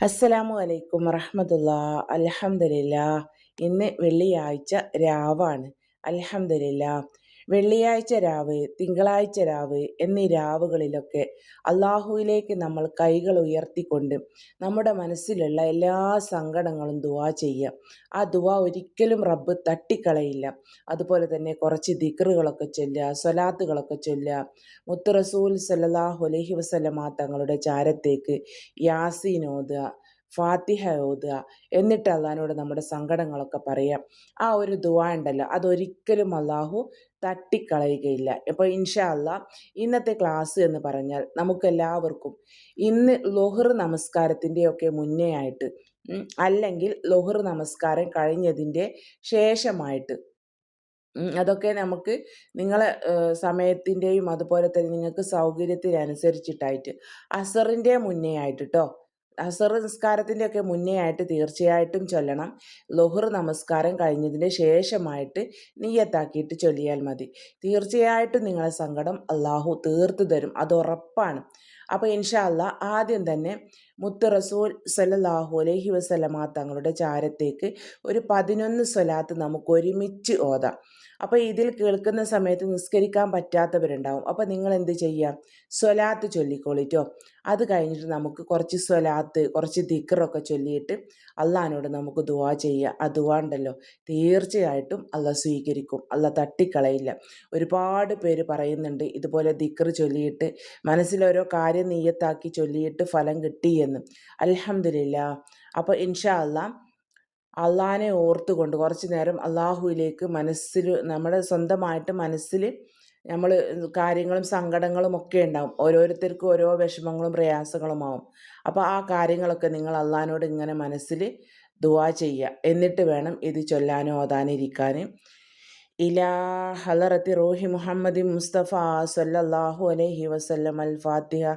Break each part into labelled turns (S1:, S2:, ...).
S1: അസ്സലാമു അലൈക്കും വറഹമത്തുള്ള. അലഹമില്ല ഇന്ന് വെള്ളിയാഴ്ച രാവാണ്. അലഹമില്ല വെള്ളിയാഴ്ച രാവ് തിങ്കളാഴ്ച രാവ് എന്നീ രാവുകളിലൊക്കെ അള്ളാഹുവിലേക്ക് നമ്മൾ കൈകൾ ഉയർത്തിക്കൊണ്ട് നമ്മുടെ മനസ്സിലുള്ള എല്ലാ സങ്കടങ്ങളും ദുവാ ചെയ്യുക ആ ദുവാ ഒരിക്കലും റബ്ബ് തട്ടിക്കളയില്ല. അതുപോലെ തന്നെ കുറച്ച് ദിക്റുകളൊക്കെ ചൊല്ലുക സ്വലാത്തുകളൊക്കെ ചൊല്ലുക. മുത്തുറസൂൽ സല്ലാഹു അലഹി വസ്ലമാ തങ്ങളുടെ ചാരത്തേക്ക് യാസീൻ ഓതുക ഫാത്തിഹ ഓതുക എന്നിട്ട് അള്ളഹാനോട് നമ്മുടെ സങ്കടങ്ങളൊക്കെ പറയാം. ആ ഒരു ദുവാ ഉണ്ടല്ലോ അതൊരിക്കലും അള്ളാഹു തട്ടിക്കളയുകയില്ല. അപ്പോൾ ഇൻഷാ അല്ല ഇന്നത്തെ ക്ലാസ് എന്ന് പറഞ്ഞാൽ നമുക്കെല്ലാവർക്കും ഇന്ന് ലൊഹർ നമസ്കാരത്തിന്റെയൊക്കെ മുന്നേ ആയിട്ട് അല്ലെങ്കിൽ ലൊഹർ നമസ്കാരം കഴിഞ്ഞതിന്റെ ശേഷമായിട്ട് അതൊക്കെ നമുക്ക് നിങ്ങളെ സമയത്തിന്റെയും അതുപോലെ തന്നെ നിങ്ങൾക്ക് സൗകര്യത്തിനനുസരിച്ചിട്ടായിട്ട് അസറിന്റെ മുന്നേ ആയിട്ട് കേട്ടോ അസർ നിസ്കാരത്തിന്റെ ഒക്കെ മുന്നേ ആയിട്ട് തീർച്ചയായിട്ടും ചൊല്ലണം. ലൊഹർ നമസ്കാരം കഴിഞ്ഞതിന് ശേഷമായിട്ട് നീയത്താക്കിയിട്ട് ചൊല്ലിയാൽ മതി. തീർച്ചയായിട്ടും നിങ്ങളെ സങ്കടം അള്ളാഹു തീർത്തു തരും. അത് ഉറപ്പാണ്. അപ്പോൾ ഇൻഷാ അല്ല ആദ്യം തന്നെ മുത്ത് റസൂൽ സല്ലാഹു അലൈഹി വസ്ലമ തങ്ങളുടെ ചാരത്തേക്ക് ഒരു പതിനൊന്ന് സ്വലാത്ത് നമുക്ക് ഒരുമിച്ച് ഓതാം. അപ്പോൾ ഇതിൽ കേൾക്കുന്ന സമയത്ത് നിസ്കരിക്കാൻ പറ്റാത്തവരുണ്ടാവും. അപ്പോൾ നിങ്ങൾ എന്ത് ചെയ്യാം? സ്വലാത്ത് ചൊല്ലിക്കോളിട്ടോ. അത് കഴിഞ്ഞിട്ട് നമുക്ക് കുറച്ച് സ്വലാത്ത് കുറച്ച് ദിക്കറൊക്കെ ചൊല്ലിയിട്ട് അള്ളഹാനോട് നമുക്ക് ദുവാ ചെയ്യുക. ആ ദുവാ ഉണ്ടല്ലോ. തീർച്ചയായിട്ടും അള്ള സ്വീകരിക്കും. അള്ള തട്ടിക്കളയില്ല. ഒരുപാട് പേര് പറയുന്നുണ്ട് ഇതുപോലെ ദിക്കർ ചൊല്ലിയിട്ട് മനസ്സിലോരോ കാര്യം നീയത്താക്കി ചൊല്ലിയിട്ട് ഫലം കിട്ടിയെന്ന് അലഹമില്ല അപ്പോൾ ഇൻഷാ അള്ളാ അള്ളഹാനെ ഓർത്തുകൊണ്ട് കുറച്ച് നേരം അള്ളാഹുവിലേക്ക് മനസ്സിൽ നമ്മുടെ സ്വന്തമായിട്ട് മനസ്സിൽ നമ്മൾ കാര്യങ്ങളും സങ്കടങ്ങളും ഒക്കെ ഉണ്ടാവും. ഓരോരുത്തർക്കും ഓരോ വിഷമങ്ങളും പ്രയാസങ്ങളുമാവും അപ്പോൾ ആ കാര്യങ്ങളൊക്കെ നിങ്ങൾ അള്ളഹാനോട് ഇങ്ങനെ മനസ്സിൽ ദുവാ ചെയ്യുക. എന്നിട്ട് വേണം ഇത് ചൊല്ലാനും ഓതാനിരിക്കാനും. ഇലാ ഹലറത്തി റോഹി മുഹമ്മദ് മുസ്തഫ സല്ലല്ലാഹു അലൈഹി വസല്ലം അൽ ഫാത്തിഹ.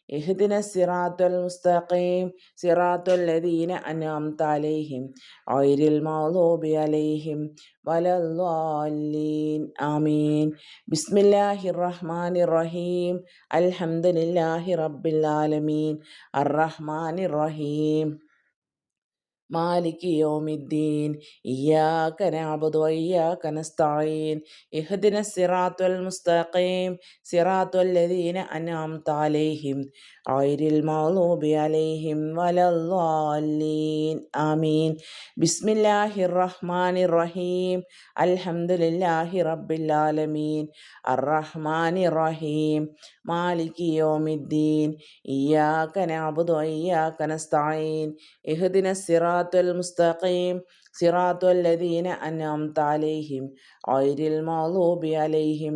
S1: ഇഹ്ദിന സിറാത്തുൽ മുസ്തഖീം സിറാത്തുൽ ലദീന അനാംത അലൈഹിം ഔരിൽ മൗലൂബി അലൈഹിം വലല്ലാലീൻ ആമീൻ ബിസ്മില്ലാഹിർ റഹ്മാനിർ റഹീം അൽഹംദുലില്ലാഹി റബ്ബിൽ ആലമീൻ അർ റഹ്മാനിർ റഹീം മാലിക് യോമിദ്ദീൻ ഇയാക്ക നാബുദു വയ്യാക്ക നസ്തായീൻ ഇഹ്ദിന സിറാത്തുൽ മുസ്തഖീം സിറാത്തുൽ ലദീന അനാം താലേഹിം ആയിരിൽ മൗലൂബി അലൈഹിം വലല്ലാലീൻ ആമീൻ. ബിസ്മില്ലാഹിർ റഹ്മാനിർ റഹീം അൽഹംദുലില്ലാഹി റബ്ബിൽ ആലമീൻ അർറഹ്മാനിർ റഹീം മാലിക് യോമിദ്ദീൻ ഇയാക്ക നാബുദു വയ്യാക്ക നസ്തായീൻ ഇഹ്ദിന സിറാ സിറാത്തുൽ മുസ്തഖീം സിറാത്തുൽ ലദീന അനാം താലേഹിം ഐരിൽ മൗലൂബി അലൈഹിം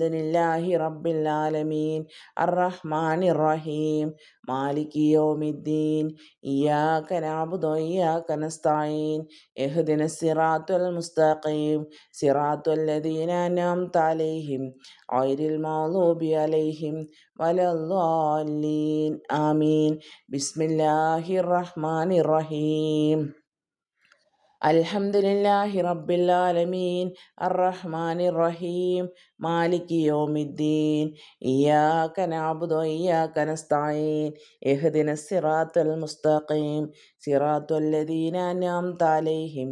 S1: അലഹമുല്ലാഹി റബ്ബിൽ ആലമീൻ അറഹ്മാൻ റഹീം മാലിക് യൗമിദ്ദീൻ. ഇയാക നഅബ്ദു ഇയാക നസ്തഈൻ ഇഹ്ദിന സിറാത്തുൽ മുസ്തഖീം. സിറാത്തുൽ ലദീന അൻഅംത അലൈഹിം. ഗൈറിൽ മഗ്ദൂബി അലൈഹിം. വലദ്ദാലീൻ. ആമീൻ. ബിസ്മില്ലാഹിർ റഹ്മാനിർ റഹീം. അൽഹംദുലില്ലാഹി റബ്ബിൽ ആലമീൻ. അർറഹ്മാനിർ റഹീം മാലിക് യൗമിദ്ദീൻ. ഇയ്യാക നഅബ്ദു വഇയ്യാക നസ്തഈൻ ഇഹ്ദിനസ് സിറാത്തൽ മുസ്തഖീം. സിറാത്തൽ ലദീന അൻഅംത അലൈഹിം.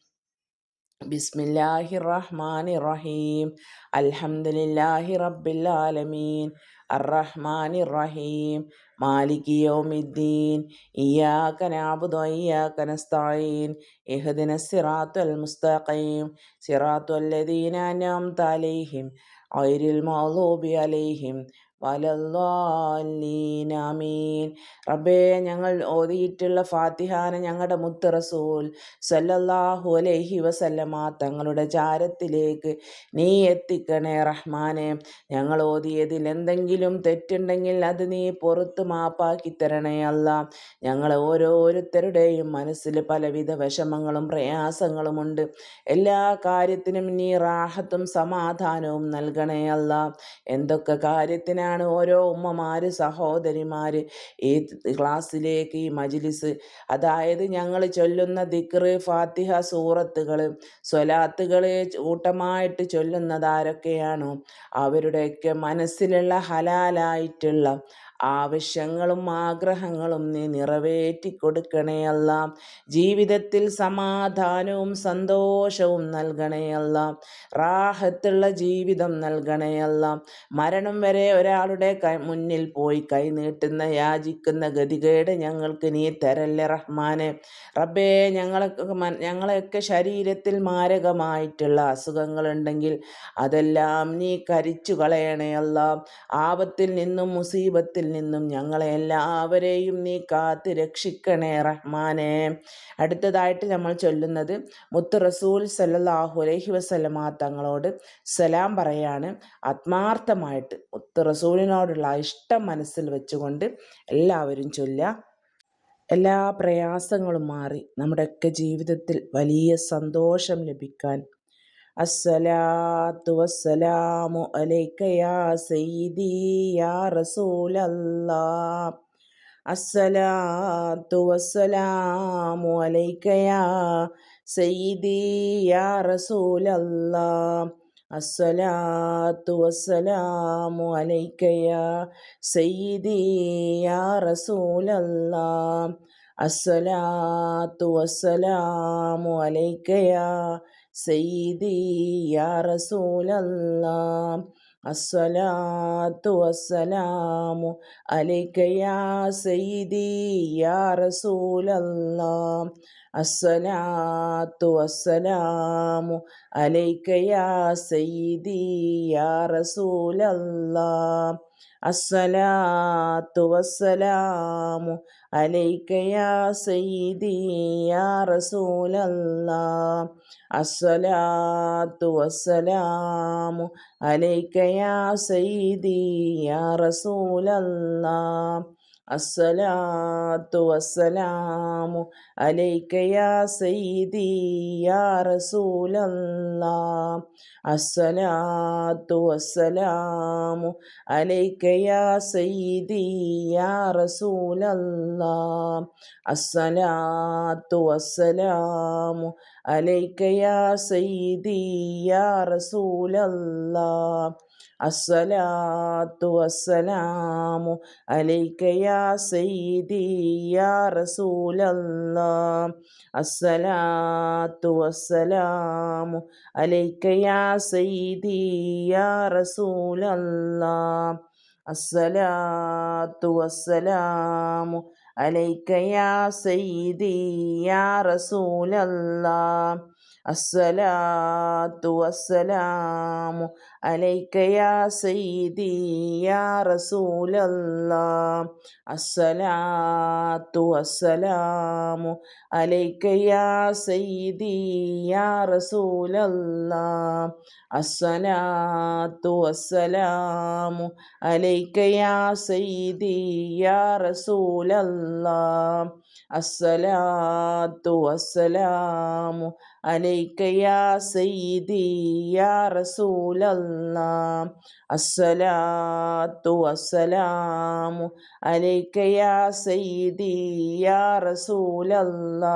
S1: ബിസ്മില്ലാഹി റഹ്മാനി റഹീം അൽഹംദുലില്ലാഹി റബ്ബിൽ ആലമീൻ അർറഹ്മാനി റഹീം മാലിക് യൗമിദ്ദീൻ. ഇയ്യാക നഅബ്ദു വഇയ്യാക നസ്തഈൻ. ഇഹ്ദിന സിറാത്തൽ മുസ്തഖീം. സിറാത്തൽ ലദീന അൻഅംത അലൈഹിം. ഗൈറിൽ മഗ്ദൂബി അലൈഹിം. വലല്ലാമീൻ റബ്ബേ ഞങ്ങൾ ഓതിയിട്ടുള്ള ഫാത്തിഹാന ഞങ്ങളുടെ മുത്ത് റസൂൽ സല്ലല്ലാഹു അലൈഹി വസല്ലമ തങ്ങളുടെ ചാരത്തിലേക്ക് നീ എത്തിക്കണേ റഹ്മാനെ. ഞങ്ങൾ ഓതിയതിൽ എന്തെങ്കിലും തെറ്റുണ്ടെങ്കിൽ അത് നീ പുറത്ത് മാപ്പാക്കി തരണേ അല്ല. ഞങ്ങൾ ഓരോരുത്തരുടെയും മനസ്സിൽ പലവിധ വിഷമങ്ങളും പ്രയാസങ്ങളുമുണ്ട് എല്ലാ കാര്യത്തിനും നീ റാഹത്തും സമാധാനവും നൽകണേ അല്ല. എന്തൊക്കെ കാര്യത്തിനാണ് തന്നെയാണ് ഓരോ ഉമ്മമാർ സഹോദരിമാർ ഈ ക്ലാസ്സിലേക്ക് ഈ മജിലിസ്. അതായത് ഞങ്ങൾ ചൊല്ലുന്ന ദിക്റ് ഫാത്തിഹ സൂറത്തുകൾ സ്വലാത്തുകൾ കൂട്ടമായിട്ട് ചൊല്ലുന്നതാരൊക്കെയാണോ അവരുടെയൊക്കെ മനസ്സിലുള്ള ഹലാലായിട്ടുള്ള ആവശ്യങ്ങളും ആഗ്രഹങ്ങളും നീ നിറവേറ്റി കൊടുക്കണേ ജീവിതത്തിൽ സമാധാനവും സന്തോഷവും നൽകണേ അല്ല. റാഹത്തുള്ള ജീവിതം നൽകണേ അല്ല. മരണം വരെ ഒരാളുടെ കൈ മുന്നിൽ പോയി കൈ നീട്ടുന്ന യാചിക്കുന്ന ഗതികേട് ഞങ്ങൾക്ക് നീ തരല്ലേ റഹ്മാനെ. റബ്ബേ ഞങ്ങളൊക്കെ ഞങ്ങളെയൊക്കെ ശരീരത്തിൽ മാരകമായിട്ടുള്ള അസുഖങ്ങളുണ്ടെങ്കിൽ അതെല്ലാം നീ കരിച്ചു കളയണേ ആപത്തിൽ നിന്നും മുസീബത്തിൽ നിന്നും ഞങ്ങളെ എല്ലാവരെയും നീ കാത്ത് രക്ഷിക്കണേ റഹ്മാനെ. അടുത്തതായിട്ട് നമ്മൾ ചൊല്ലുന്നത് മുത്ത് റസൂൽ സല്ലാഹു അലൈഹി വസ്ലമ തങ്ങളോട് സലാം പറയാണ്. ആത്മാർത്ഥമായിട്ട് മുത്ത് റസൂലിനോടുള്ള ഇഷ്ടം മനസ്സിൽ വെച്ചുകൊണ്ട് എല്ലാവരും ചൊല്ലുക. എല്ലാ പ്രയാസങ്ങളും മാറി. നമ്മുടെയൊക്കെ ജീവിതത്തിൽ വലിയ സന്തോഷം ലഭിക്കാൻ. അസ്സലാത്തു വസ്സലാമു അലൈക്കയാ സയ്യിദി യാ റസൂലല്ലാ അസ്സലാത്തു വസ്സലാമു അലൈക്കയാ സയ്യിദി യാ റസൂലല്ലാ അസ്സലാത്തു വസ്സലാമു അലൈക്കയ സയ്യിദി യാ റസൂലല്ലാ. അസ്സലാത്തു വസ്സലാമു അലൈക്കയ സയ്യിദി യാ റസൂലല്ലാ. അസ്സലാത്തു വസ്സലാമു അലൈക്കയ സയ്യിദി യാ റസൂലല്ലാ. അസ്സലാത്തു വസ്സലാമു അലൈക യാ സയ്യിദി യാ റസൂലല്ലാ അസ്സലാത്തു വസ്സലാമു അലൈക യാ സയ്യിദി യാ റസൂലല്ലാ അസ്സലാത്തു വസ്സലാമു അലൈക യാ സയ്യിദി യാ റസൂലല്ലാ അസ്സലാത്തു വസ്സലാമു അലൈക യാ സയ്യിദി യാ റസൂലല്ലാ അസ്സലാത്തു വസ്സലാമു അലൈക യാ സയ്യിദി യാ റസൂലല്ലാ അസ്സലാത്തു വസ്സലാമു അലൈക യാ സയ്യിദി യാ റസൂലല്ലാ അസ്സലാത്തു വസ്സലാമു അലൈക്കയാ സയ്യിദിയാ റസൂലല്ലാ അസ്സലാത്തു വസ്സലാമു അലൈക്കയാ സയ്യിദിയാ റസൂലല്ലാ അസ്സലാത്തു വസ്സലാമു അലൈക്കയാ സയ്യിദിയാ റസൂലല്ലാ അസ്സലാത്തു അസ്സലാമു യാ സയ്യിദി യാ റസൂലല്ലാ അസ്സലാത്തു അസ്സലാമു അലൈക്കയാ സയ്യിദി യാ റസൂലല്ലാ അസ്സലാത്തു അസ്സലാമു അലൈക്കയാ സയ്യിദി യാ റസൂലല്ലാ അസ്സലാത്തു അസ്സലാമു യാ സയ്യിദി യാ റസൂലല്ലാ അസ്സലാത്തു അസ്സലാമു അലൈക്കയാ സയ്യിദി യാ റസൂലല്ലാ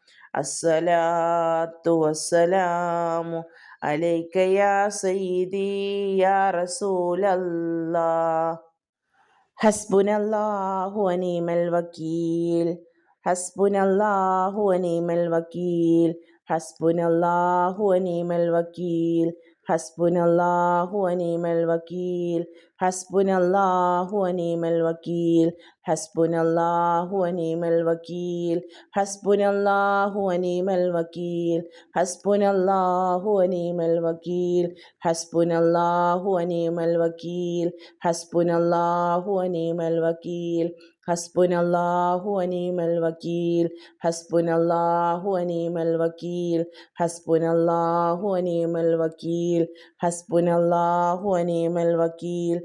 S1: അസ്സലാത്തു വസ്സലാമു അലൈക യാ സയ്യിദി യാ റസൂലല്ലാഹ്. ഹസ്ബുനല്ലാഹു അനീമൽ വക്കീൽ. ഹസ്ബുനല്ലാഹു അനീമൽ വക്കീൽ. ഹസ്ബുനല്ലാഹു അനീമൽ വക്കീൽ. ഹസ്ബുനല്ലാഹു അനീമൽ വക്കീൽ. ഹസ്ബുൻ ഹസ്ബുനല്ലാഹു അനീമൽ വക്കീൽ ഹസ്ബുനല്ലാഹു അനീമൽ വക്കീൽ ഹസ്ബുനല്ലാഹു അനീമൽ വക്കീൽ ഹസ്ബുനല്ലാഹു അനീമൽ വക്കീൽ ഹസ്ബുനല്ലാഹു അനീമൽ വക്കീൽ ഹസ്ബുനല്ലാഹു അനീമൽ വക്കീൽ ഹസ്ബുനല്ലാഹു അനീമൽ വക്കീൽ ഹസ്ബുനല്ലാഹു അനീമൽ വക്കീൽ ഹസ്ബുനല്ലാഹു അനീമൽ വക്കീൽ ഹസ്ബുനല്ലാഹു അനീമൽ വക്കീൽ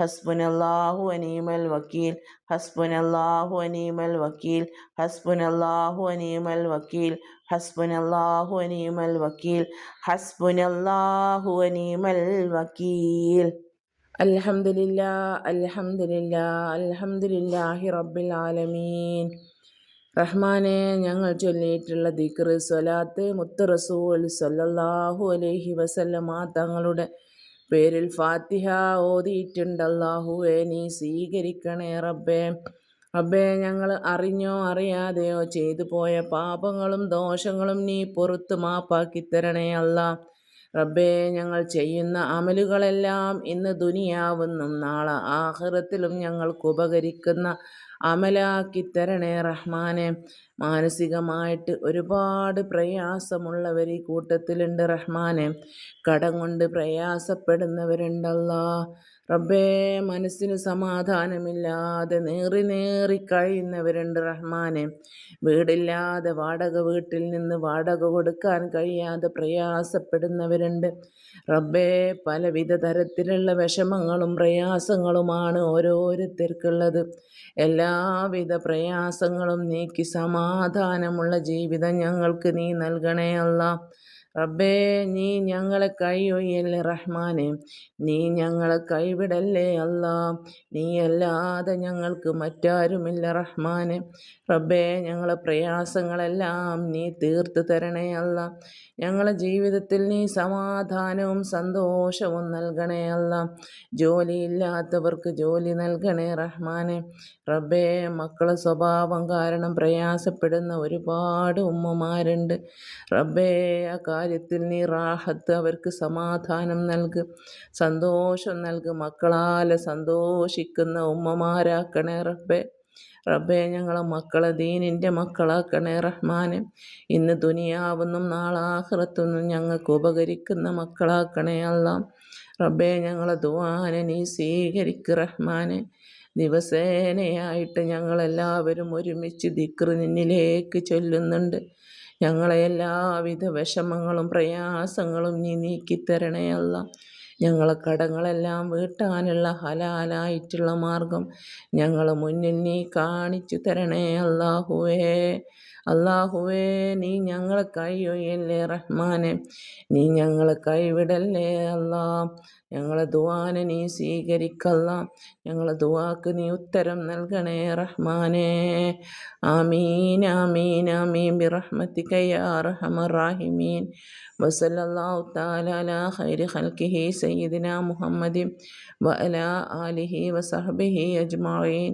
S1: ഹസ്ബുനല്ലാഹു അനീമൽ വക്കീൽ ഹസ്ബുനല്ലാഹു അനീമൽ വക്കീൽ ഹസ്ബുനല്ലാഹു അനീമൽ വക്കീൽ ഹസ്ബുനല്ലാഹു അനീമൽ വക്കീൽ ഹസ്ബുനല്ലാഹു അനീമൽ വക്കീൽ. അൽഹംദുലില്ലാ അൽഹംദുലില്ലാ അൽഹംദുലില്ലാഹി റബ്ബിൽ ആലമീൻ. റഹ്മാനെ ഞങ്ങൾ ചൊല്ലിയിട്ടുള്ള ദിക്ർ സ്വലാത്ത് മുത്ത് റസൂൽ സല്ലല്ലാഹു അലൈഹി വസല്ലമ തങ്ങളുടെ പേരിൽ ഫാത്തിഹ ഓതിയിട്ടുണ്ട് അല്ലാഹുവേ നീ സ്വീകരിക്കണേ റബ്ബേ. റബ്ബേ ഞങ്ങൾ അറിഞ്ഞോ അറിയാതെയോ ചെയ്തു പോയ പാപങ്ങളും ദോഷങ്ങളും നീ പുറത്തു മാപ്പാക്കി തരണേ അല്ല റബ്ബേ ഞങ്ങൾ ചെയ്യുന്ന അമലുകളെല്ലാം ഇന്ന് ദുനിയാവുന്നും നാളെ ആഹ്റത്തിലും ഞങ്ങൾക്ക് ഉപകരിക്കുന്ന അമലാക്കി തരണേ റഹ്മാനെ. മാനസികമായിട്ട് ഒരുപാട് പ്രയാസമുള്ളവർ ഈ കൂട്ടത്തിലുണ്ട് റഹ്മാനെ. കടം കൊണ്ട് പ്രയാസപ്പെടുന്നവരുണ്ടല്ലോ. റബ്ബേ മനസ്സിന് സമാധാനമില്ലാതെ നേറി നേറി കഴിയുന്നവരുണ്ട് റഹ്മാനെ. വീടില്ലാതെ വാടക വീട്ടിൽ നിന്ന് വാടക കൊടുക്കാൻ കഴിയാതെ പ്രയാസപ്പെടുന്നവരുണ്ട് റബ്ബേ പലവിധ തരത്തിലുള്ള വിഷമങ്ങളും പ്രയാസങ്ങളുമാണ് ഓരോരുത്തർക്കുള്ളത്. എല്ലാവിധ പ്രയാസങ്ങളും നീക്കി സമാധാനമുള്ള ജീവിതം ഞങ്ങൾക്ക് നീ നൽകണേ അല്ല റബ്ബേ നീ ഞങ്ങളെ കൈയൊയ്യല്ലേ റഹ്മാനെ? നീ ഞങ്ങളെ കൈവിടല്ലേ അല്ല? നീ അല്ലാതെ ഞങ്ങൾക്ക് മറ്റാരുമില്ല റഹ്മാനെ. റബ്ബേ ഞങ്ങളെ പ്രയാസങ്ങളെല്ലാം നീ തീർത്തു തരണേ അല്ല. ഞങ്ങളെ ജീവിതത്തിൽ നീ സമാധാനവും സന്തോഷവും നൽകണേ അല്ല. ജോലിയില്ലാത്തവർക്ക് ജോലി നൽകണേ റഹ്മാനെ. റബ്ബേ മക്കളെ സ്വഭാവം കാരണം പ്രയാസപ്പെടുന്ന ഒരുപാട് ഉമ്മമാരുണ്ട്. റബ്ബേ ആ കാര്യത്തിൽ നീ റാഹത്ത് അവർക്ക് സമാധാനം നൽകും. സന്തോഷം നൽകും. മക്കളാലെ സന്തോഷിക്കുന്ന ഉമ്മമാരാക്കണേ റബ്ബേ. റബ്ബെ ഞങ്ങളെ മക്കളെ ദീനിന്റെ മക്കളാക്കണേ റഹ്മാനെ. ഇന്ന് ദുനിയാവുന്നും നാളാഹ്റത്തൊന്നും ഞങ്ങൾക്ക് ഉപകരിക്കുന്ന മക്കളാക്കണേ അല്ല. റബ്ബെ ഞങ്ങളെ ദുവാനെ നീ സ്വീകരിക്ക് റഹ്മാനെ. ദിവസേനയായിട്ട് ഞങ്ങളെല്ലാവരും ഒരുമിച്ച് ദിക്ർ നിന്നിലേക്ക് ചൊല്ലുന്നുണ്ട്. ഞങ്ങളെ എല്ലാവിധ വിഷമങ്ങളും പ്രയാസങ്ങളും നീ നീക്കിത്തരണേ അല്ല. ഞങ്ങളെ കടങ്ങളെല്ലാം വീട്ടാനുള്ള ഹലാലായിട്ടുള്ള മാർഗം ഞങ്ങളെ മുന്നിൽ നീ കാണിച്ചു തരണേ അല്ലാഹുവേ. അല്ലാഹുവേ നീ ഞങ്ങളെ കൈയൊയ്യല്ലേ റഹ്മാനെ? നീ ഞങ്ങളെ കൈവിടല്ലേ അല്ലാ? ഞങ്ങളെ ദുവാനെ നീ സ്വീകരിക്കല്ല. ഞങ്ങളെ ദുവാക്ക് നീ ഉത്തരം നൽകണേ റഹ്മാനേ. ആമീൻ ആമീൻ ആമീൻ. ബി റഹ്മത്തി യാ അർഹമർ റാഹിമീൻ. വസല്ലല്ലാഹു തആല അലാ ഖൈരി ഖൽഖിഹി സയ്യിദിന മുഹമ്മദി വഅലാ ആലിഹി വസഹ്ബിഹി അജ്മഈൻ.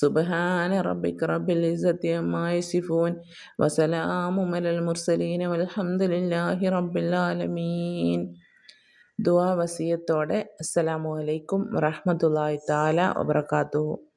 S1: സുബ്ഹാന റബ്ബിക റബ്ബിൽ ഇസ്സത്തി അമ്മാ യസിഫൂൻ. വസലാമുൻ അലൽ മുർസലീൻ വൽഹംദുലില്ലാഹി റബ്ബിൽ ആലമീൻ. ദുആ വസിയത്തോടെ അസ്സലാമു അലൈക്കും വറഹ്മത്തുള്ളാഹി തആല വബറകാതുഹു.